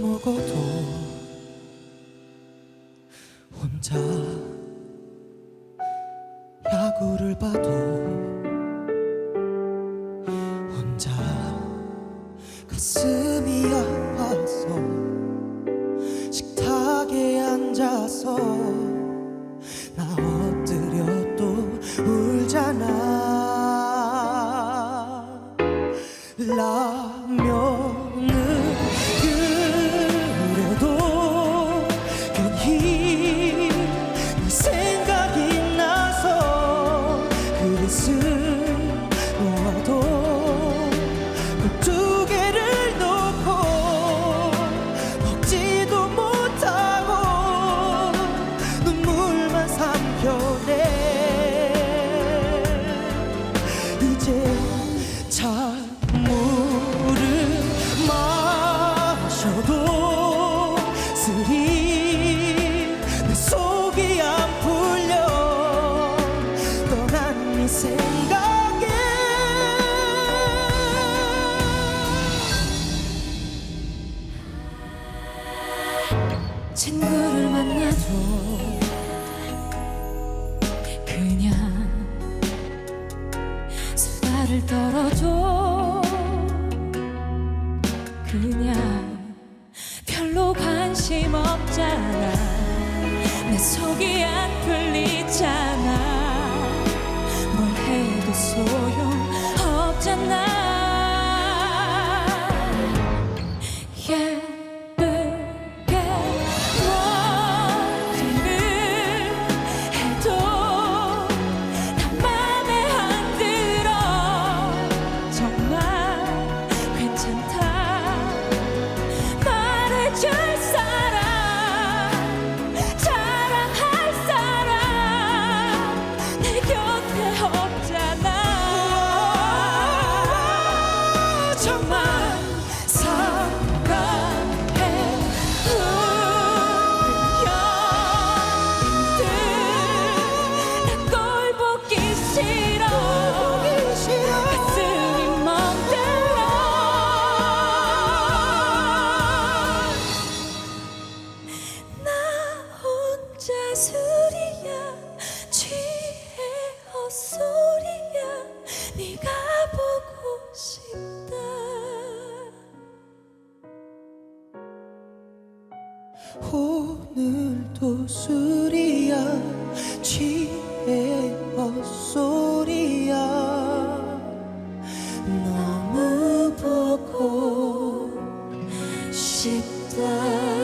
보고도 혼자 야구를 봐도 혼자 가슴이 아파서 식탁에 앉아서 친구를 만나도 그냥 수다를 떨어줘. 그냥 별로 관심 없잖아. 내 속이 안 풀리잖아. 뭘 해도 소용 없잖아 정말 사랑해. 우연들 난걸 보기 싫어. 가슴이 멍들어. 나 혼자 술이야. 취해 헛소리야. 네가 오늘도 술이야 취해 헛소리야. 너무 보고 싶다